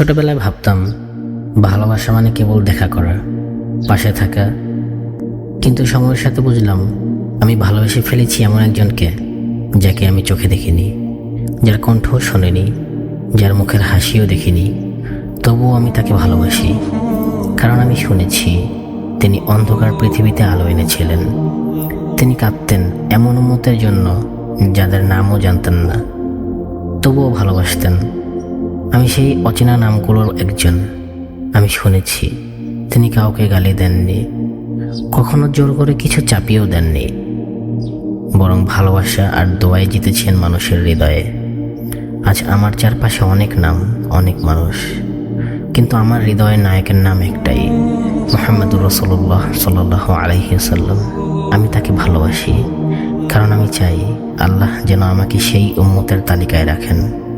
ছোটবেলায় ভাবতাম, ভালোবাসা মানে কেবল দেখা করা, পাশে থাকা। কিন্তু সময়ের সাথে বুঝলাম, আমি ভালোবেসে ফেলেছি এমন একজনকে, যাকে আমি চোখে দেখিনি, যার কণ্ঠও শোনেনি, যার মুখের হাসিও দেখিনি। তবুও আমি তাকে ভালোবাসি, কারণ আমি শুনেছি, তিনি অন্ধকার পৃথিবীতে আলো এনেছিলেন। তিনি কাঁদতেন এমন উন্মতের জন্য, যাদের নামও জানতেন না। তবুও ভালোবাসতেন। আমি সেই অচেনা নামগুলোর একজন। আমি শুনেছি, তিনি কাউকে গালি দেননি, কখনো জোর করে কিছু চাপিয়েও দেননি। বরং ভালোবাসা আর দোয়াই জিতেছেন মানুষের হৃদয়ে। আজ আমার চারপাশে অনেক নাম, অনেক মানুষ, কিন্তু আমার হৃদয়ে নায়কের নাম একটাই, মোহাম্মদুর রসল্লাহ সাল্লাহ আলহিসাল্লাম আমি তাকে ভালোবাসি, কারণ আমি চাই আল্লাহ যেন আমাকে সেই উম্মতের তালিকায় রাখেন।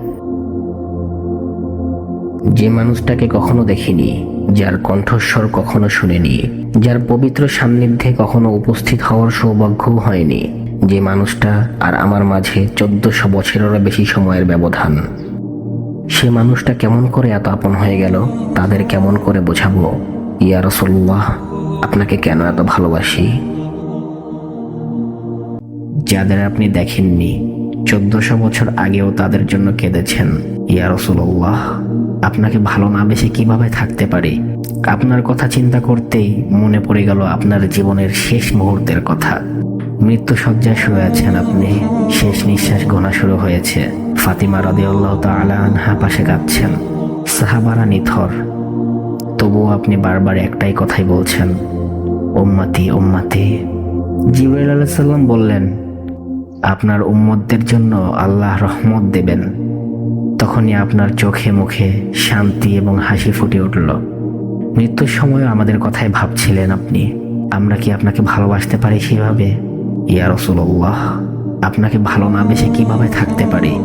যে মানুষটাকে কখনো দেখিনি, যার কণ্ঠস্বর কখনো শুনিনি, যার পবিত্র সান্নিধ্যে কখনো উপস্থিত হওয়ার সৌভাগ্যও হয়নি, যে মানুষটা আর আমার মাঝে চোদ্দশো বছরেরও বেশি সময়ের ব্যবধান। সে মানুষটা কেমন করে এত আপন হয়ে গেল, তাদের কেমন করে বোঝাবো? ইয়া রসল্লাহ আপনাকে কেন এত ভালোবাসি? যাদের আপনি দেখেননি, চোদ্দশো বছর আগেও তাদের জন্য কেঁদেছেন, ইয়া রসুল্লাহ আপনাকে ভালো না বেশি কীভাবে থাকতে পারি? আপনার কথা চিন্তা করতেই মনে পড়ে গেল আপনার জীবনের শেষ মুহূর্তের কথা। মৃত্যু সজ্জায় শুয়ে আছেন আপনি। শেষ নিঃশ্বাস গোনা শুরু হয়েছে। ফাতিমা রদিউল্লাহ তালা আনহা পাশে কাঁদছেন সাহাবারা নিথর। তবুও আপনি বারবার একটাই কথাই বলছেন ওম্মাতি ওম্মাতি জিবরাইল আলাইসাল্লাম বললেন, আপনার উম্মতদের জন্য আল্লাহ রহমত দেবেন। তখনই আপনার চোখে মুখে শান্তি এবং হাসি ফুটে উঠল। মৃত্যুর সময় আমাদের কথাই ভাবছিলেন আপনি, আমরা কি আপনাকে ভালোবাসতে পারি সেভাবে? ইয়া রসুল্লাহ আপনাকে ভালো না বেশে কীভাবে থাকতে পারি?